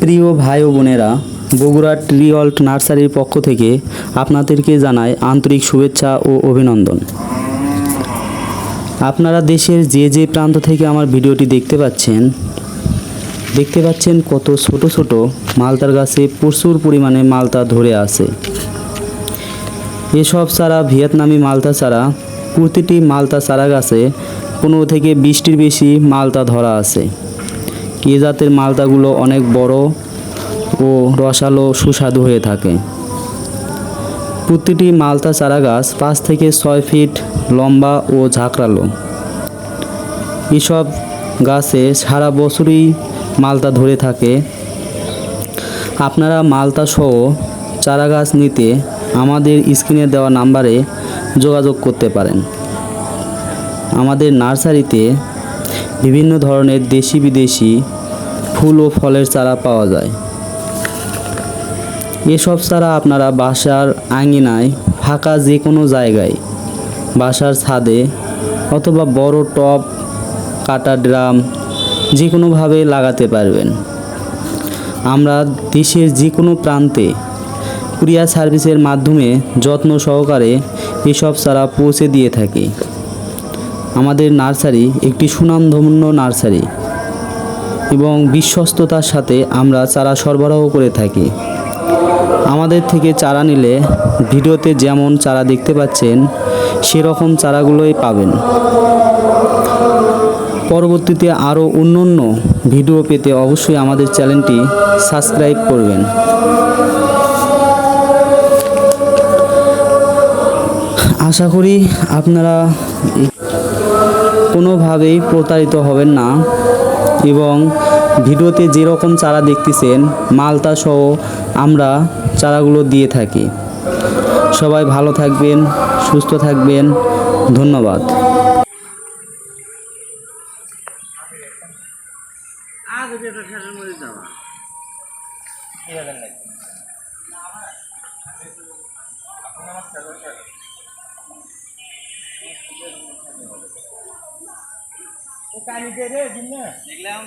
প্রিয় ভাই ও বোনেরা, বগুড়া ট্রিঅল্ট নার্সারির পক্ষ থেকে আপনাদেরকে জানাই আন্তরিক শুভেচ্ছা ও অভিনন্দন। আপনারা দেশের যে যে প্রান্ত থেকে আমার ভিডিওটি দেখতে পাচ্ছেন দেখতে পাচ্ছেন কত ছোট ছোট মালতার গাছে প্রচুর পরিমাণে মালতা ধরে আছে। এসব চারা ভিয়েতনামি মালতা চারা, প্রতিটি মালতা চারা গাছে পনেরো থেকে বিশটির বেশি মালতা ধরা আছে। এ জাতের মালদাগুলো অনেক বড় ও রসালো সুস্বাদু হয়ে থাকে। প্রতিটি মালতা চারা গাছ পাঁচ থেকে ছয় ফিট লম্বা ও ঝাঁকড়ালো। এসব গাছে সারা বছরই মালতা ধরে থাকে। আপনারা মালতা সহ চারা গাছ নিতে আমাদের স্ক্রিনে দেওয়া নাম্বারে যোগাযোগ করতে পারেন। আমাদের নার্সারিতে বিভিন্ন ধরনের দেশি বিদেশি ফুল ও ফলের চারা পাওয়া যায়। এসব চারা আপনারা বাসার আঙিনায় ফাঁকা যে কোনো জায়গায়, বাসার ছাদে অথবা বড় টব, কাটা ড্রাম যে কোনোভাবে লাগাতে পারবেন। আমরা দেশের যে কোনো প্রান্তে কুরিয়ার সার্ভিসের মাধ্যমে যত্ন সহকারে এসব চারা পৌঁছে দিয়ে থাকি। আমাদের নার্সারি একটি সুনামধন্য নার্সারি। এবং বিশ্বস্ততার সাথে আমরা চারা সরবরাহ করে থাকি। আমাদের থেকে চারা নিলে ভিডিওতে যেমন চারা দেখতে পাচ্ছেন, সেরকম চারাগুলোই পাবেন। পরবর্তীতে আরও অন্য অন্য ভিডিও পেতে অবশ্যই আমাদের চ্যানেলটি সাবস্ক্রাইব করবেন। আশা করি আপনারা কোনোভাবেই প্রতারিত হবেন না। এবং ভিডিওতে যেরকম চারা দেখতেছেন, মালতা সহ আমরা চারাগুলো দিয়ে থাকি। সবাই ভালো থাকবেন, সুস্থ থাকবেন। ধন্যবাদ। দেখলাম